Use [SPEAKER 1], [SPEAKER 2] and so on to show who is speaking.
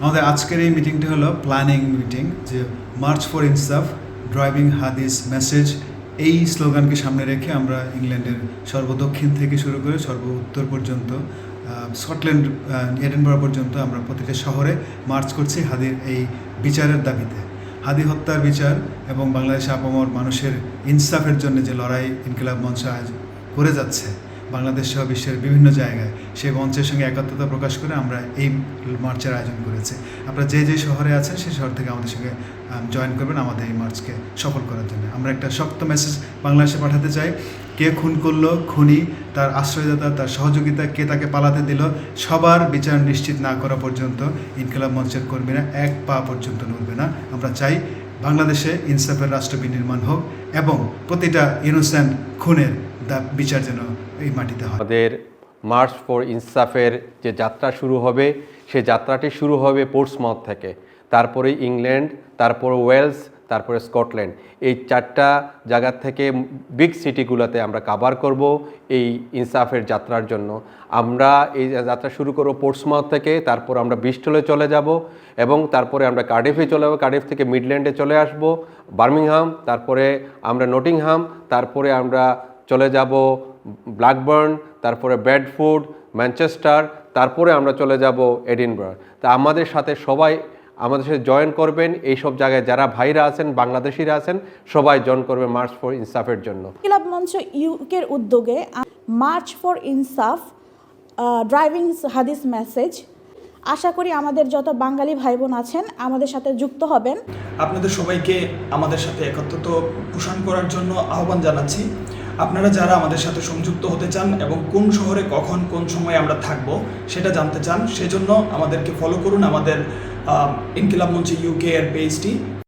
[SPEAKER 1] আমাদের আজকের এই মিটিংটি হলো প্ল্যানিং মিটিং যে march for Insaf driving Hadith message এই স্লোগানকে সামনে রেখে আমরা ইংল্যান্ডের সর্বদক্ষিণ থেকে শুরু করে সর্ব উত্তর পর্যন্ত স্কটল্যান্ড এডেনবরা পর্যন্ত আমরা প্রতিটা শহরে মার্চ করছি হাদির এই বিচারের দাবিতে। হাদি হত্যার বিচার এবং বাংলাদেশে আপামর মানুষের ইনসাফের জন্য যে লড়াই ইনকিলাব মঞ্চ আয়োজন করে যাচ্ছে বাংলাদেশ সহ বিশ্বের বিভিন্ন জায়গায় সেই মঞ্চের সঙ্গে একাত্মতা প্রকাশ করে আমরা এই মার্চের আয়োজন করেছি। আপনারা যে যে শহরে আছেন সেই শহর থেকে আমাদের সঙ্গে জয়েন করবেন আমাদের এই মার্চকে সফল করার জন্য। আমরা একটা শক্ত মেসেজ বাংলাদেশে পাঠাতে চাই। কে খুন করল, খুনি, তার আশ্রয়দাতা, তার সহযোগিতা, কে তাকে পালাতে দিল, সবার বিচার নিশ্চিত না করা পর্যন্ত ইনকিলাব মঞ্চের কর্মীরা এক পা পর্যন্ত নড়বে না। আমরা চাই বাংলাদেশে ইনসাফের রাষ্ট্র বিনির্মাণ হোক এবং প্রতিটা ইনোসেন্ট খুনের দা বিচার যেন এই মাটিতে হয়।
[SPEAKER 2] আমাদের মার্চ ফর ইনসাফের যে যাত্রা শুরু হবে, সে যাত্রাটি শুরু হবে পোর্টসমাউথ থেকে। তারপরে ইংল্যান্ড, তারপরে ওয়েলস, তারপরে স্কটল্যান্ড। এই চারটা জায়গার থেকে বিগ সিটিগুলোতে আমরা কাভার করব এই ইনসাফের যাত্রার জন্য। আমরা এই যাত্রা শুরু করব পোর্টসমাউথ থেকে, তারপর আমরা বিস্টলে চলে যাব এবং তারপরে আমরা কার্ডিফে চলে যাব, কার্ডিফ থেকে মিডল্যান্ডে চলে আসব, বার্মিংহাম, তারপরে আমরা নটিংহাম, তারপরে আমরা চলে যাব ব্ল্যাকবার্ন তারপরে ব্যাডফুড ম্যানচেস্টার তারপরে আমরা চলে যাব এডিনবার্গ। তা আমাদের সাথে সবাই আমাদের সাথে জয়েন করবেন। এই সব জায়গায় যারা ভাইরা আছেন বাংলাদেশিরা আছেন সবাই জয়েন করবে মার্চ ফর ইনসাফের জন্য।
[SPEAKER 3] ক্লাব মঞ্চ ইউকের উদ্যোগে মার্চ ফর ইনসাফ ড্রাইভিং হাদিস মেসেজ। আশা করি আমাদের যত বাঙালি ভাই বোন আছেন আমাদের সাথে যুক্ত হবেন।
[SPEAKER 4] আপনাদের সবাইকে আমাদের সাথে একত্রিত পোষণ করার জন্য আহ্বান জানাচ্ছি। আপনারা যারা আমাদের সাথে সংযুক্ত হতে চান এবং কোন শহরে কখন কোন সময় আমরা থাকব সেটা জানতে চান, সেজন্য আমাদেরকে ফলো করুন আমাদের ইনকিলাব মঞ্চে ইউকে এর পেজটি